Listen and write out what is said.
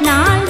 நான்